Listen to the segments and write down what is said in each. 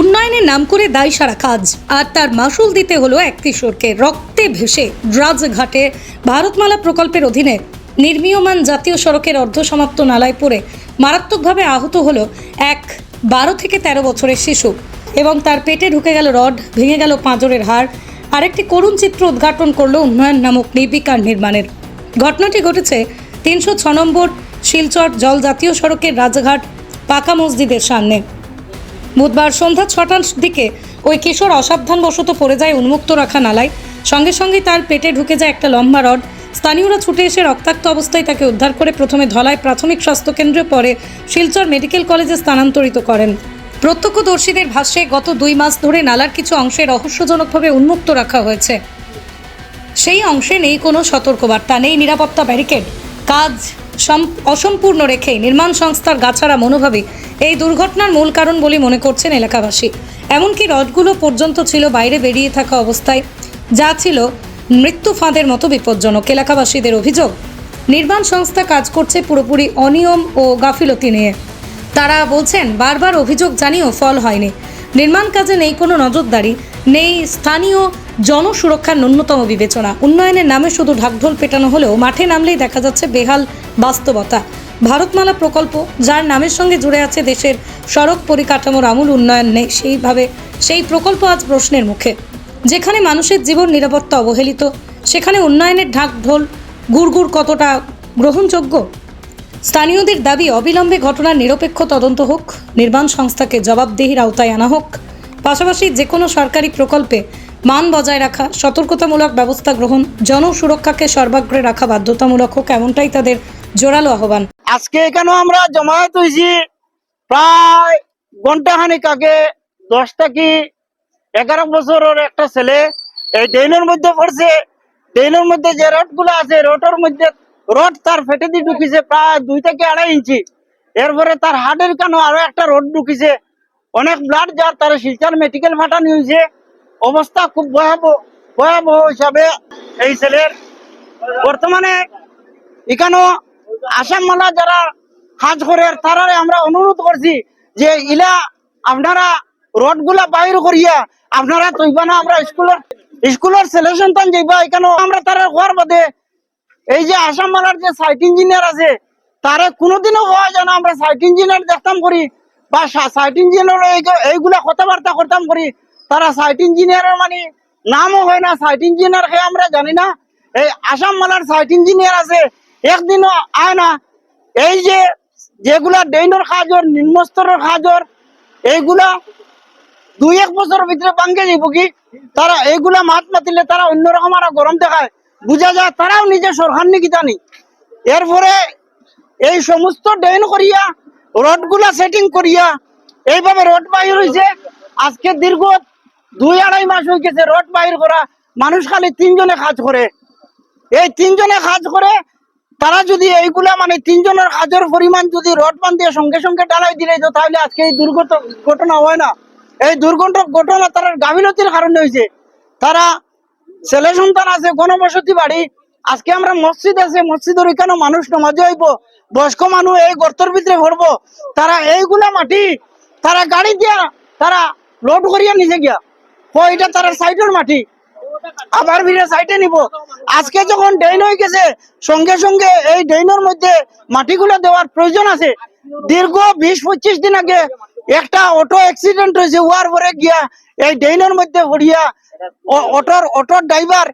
উন্নয়নের নাম করে দায় সারা কাজ। আর তার মাসুল দিতে হলো এক কিশোরকে। রক্তে ভেসে রাজঘাটে ভারতমালা প্রকল্পের অধীনে নির্মীয়মান জাতীয় সড়কের অর্ধসমাপ্ত নালায় পড়ে মারাত্মকভাবে আহত হলো এক বারো থেকে তেরো বছরের শিশু। এবং তার পেটে ঢুকে গেল রড, ভেঙে গেল পাঁজরের হাড়। আরেকটি করুণ চিত্র উদ্ঘাটন করল উন্নয়ন নামক নির্বিকার নির্মাণের। ঘটনাটি ঘটেছে তিনশো ছ নম্বর শিলচর জল জাতীয় সড়কের রাজঘাট পাকা মসজিদের সামনে। বুধবার সন্ধ্যা ছটার দিকে ওই কিশোর অসাবধানবশত পড়ে যায় উন্মুক্ত রাখা নালায়। সঙ্গে সঙ্গে তার পেটে ঢুকে যায় একটা লম্বা রড। স্থানীয়রা ছুটে এসে রক্তাক্ত অবস্থায় তাকে উদ্ধার করে প্রথমে ধলায় প্রাথমিক স্বাস্থ্যকেন্দ্রে, পরে শিলচর মেডিকেল কলেজে স্থানান্তরিত করেন। প্রত্যক্ষদর্শীদের ভাষ্যে গত দুই মাস ধরে নালার কিছু অংশে রহস্যজনকভাবে উন্মুক্ত রাখা হয়েছে। সেই অংশে নেই কোনো সতর্কবার্তা, নেই নিরাপত্তা ব্যারিকেড। কাজ অসম্পূর্ণ রেখেই নির্মাণ সংস্থার গাছারা মনোভাবে এই দুর্ঘটনার মূল কারণ বলে মনে করছেন এলাকাবাসী। এমনকি রডগুলো পর্যন্ত ছিল বাইরে বেরিয়ে থাকা অবস্থায়। যা ছিল মৃত্যু ফাঁদের মতো বিপজ্জনক। এলাকাবাসীদের অভিযোগ, নির্মাণ সংস্থা কাজ করছে পুরোপুরি অনিয়ম ও গাফিলতি নিয়ে। তারা বলছেন, বারবার অভিযোগ জানিয়েও ফল হয়নি। নির্মাণ কাজে নেই কোনো নজরদারি। নেই স্থানীয় জনসুরক্ষার ন্যূনতম বিবেচনা। উন্নয়নের নামে শুধু ঢাকঢোল পেটানো হলেও মাঠে নামলেই দেখা যাচ্ছে বেহাল বাস্তবতা। ভারতমালা প্রকল্প, যার নামের সঙ্গে জুড়ে আছে দেশের সড়ক পরিকাঠামোর আমূল উন্নয়ন নেই। সেইভাবে সেই প্রকল্প আজ প্রশ্নের মুখে। যেখানে মানুষের জীবন নিরাপত্তা অবহেলিত, সেখানে উন্নয়নের ঢাক ঢোল গুড়গুড় কতটা গ্রহণযোগ্য? স্থানীয়দের দাবি, অবিলম্বে ঘটনার নিরপেক্ষ তদন্ত হোক, নির্মাণ সংস্থাকে জবাবদেহির আওতায় আনা হোক। পাশাপাশি যে কোনো সরকারি প্রকল্পে মান বজায় রাখা, সতর্কতামূলক ব্যবস্থা গ্রহণ, জনসুরক্ষাকে সর্বাগ্রে রাখা বাধ্যতামূলক হোক, এমনটাই তাদের জোরালো আহ্বান। আজকে এখানে আমরা জমায়েত হয়েছি প্রায় ঘণ্টা খানিক আগে, দশটা কি এগারো বছরের একটা ছেলে, এই ড্রেনের মধ্যে পড়ছে। ড্রেনের মধ্যে যে রডগুলো আছে, রোডের মধ্যে রড তার ফেটে দিয়ে ঢুকিছে প্রায় দুই থেকে আড়াই ইঞ্চি। এরপরে তার হাটের কানো আরও একটা রড ঢুকিছে। অনেক ব্লাড যার তার শিলচার মেডিকেল ফাটানি হয়েছে অবস্থা খুব ভয়াবহ ভয়াবহ হিসাবে এই ছেলের। বর্তমানে এখানেও আসাম মালা যারা কাজ করে তারারে আমরা অনুরোধ করছি যে ইলা আপনারা রোডগুলা বাইর করিয়া আপনারা তৈবা না, আমরা স্কুলের স্কুলের ছেলে সন্তান যাইবা, এখানে আমরা তারা হওয়ার বাদে এই যে আসাম মালার যে সাইট ইঞ্জিনিয়ার আছে, তারে কোনোদিনও হওয়া যায় না, আমরা সাইট ইঞ্জিনিয়ার দেখতাম করি। বা সাইট ইঞ্জিনিয়ার এইগুলা কথাবার্তা করতাম করি। তারা সাইট ইঞ্জিনিয়ারের মানে নামও হয় না সাইট ইঞ্জিনিয়ার আমরা জানি না। এই আসাম মালার সাইট ইঞ্জিনিয়ার আছে, একদিনও আয় না। এই যে যেগুলা ডেইনর নিম্নস্তরের এইগুলা দুই এক বছরের ভিতরে ভাঙ্গে যাইব কি? তারা এইগুলা মাত মাতিলে তারা অন্যরকম আরও গরম দেখায়। বুঝা যায় তারাও নিজে সরকার নিকি জানি। এরপরে এই সমস্ত ড্রেন করিয়া রডগুলা সেটিং করিয়া এইভাবে রড বাহির হয়েছে আজকে দীর্ঘ দুই আড়াই মাস হয়ে গেছে রড বাহির করা। মানুষ খালি তিনজনে কাজ করে। এই তিনজনে কাজ করে, তারা যদি এইগুলা মানে তিনজনের কাজের পরিমাণ যদি রড বান দিয়ে সঙ্গে সঙ্গে ডালাই দিলে তো তাহলে আজকে এই দুর্ঘটনা ঘটনা হয় না। এই দুর্ঘটনা ঘটনা তারা গাফিলতির কারণে হয়েছে তারা ছেলে সন্তান আছে, গণবসতি বাড়ি আজকে আমরা মসজিদ আছে, মসজিদের ওইখানে মানুষ নমাজে হইব। বয়স্ক মানুষ এই গর্তর ভিতরে ভরবো তারা এইগুলা মাটি, তারা গাড়ি দিয়া, তারা লোড করিয়া নিজে গিয়া। এটা তারা সাইডের মাটি। আবার ফিরে সাইডে নিব। আজকে যখন ডেইন হয়ে গেছে, সঙ্গে সঙ্গে এই ড্রেনের মধ্যে মাটিগুলো দেওয়ার প্রয়োজন আছে। দীর্ঘ বিশ, পঁচিশ দিন আগে একটা অটো অ্যাক্সিডেন্ট হয়েছে ওয়ার পরে গিয়া এই ড্রেনের মধ্যে ও- অটোর অটোর ড্রাইভার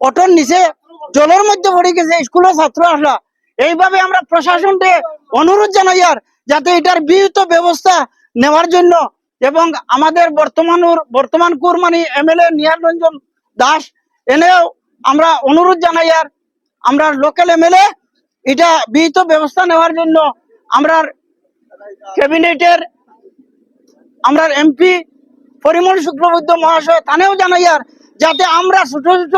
অটোর নিচে জলের মধ্যে পড়ে গেছে, স্কুলের ছাত্র আসলা। এইভাবে আমরা প্রশাসনকে অনুরোধ জানাই আর, যাতে এটার বিহিত ব্যবস্থা নেওয়ার জন্য। এবং আমাদের বর্তমান বর্তমান কুরমানি এমএলএ নিহার রঞ্জন দাস, এনেও আমরা অনুরোধ জানাই আর, আমরা লোকাল এমএলএ, এটা বিহিত ব্যবস্থা নেওয়ার জন্য আমরা ক্যাবিনেটের, আমরা এমপি পরিমল শুক্রবৈদ্য মহাশয় তানেও জানাই আর যাতে আমরা ছোট ছোট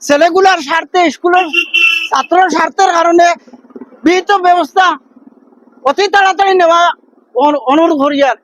ছেলেগুলার স্বার্থে, স্কুলের ছাত্র স্বার্থের কারণে বিহিত ব্যবস্থা অতি তাড়াতাড়ি নেওয়া অনু- অনুরোধ করি আর।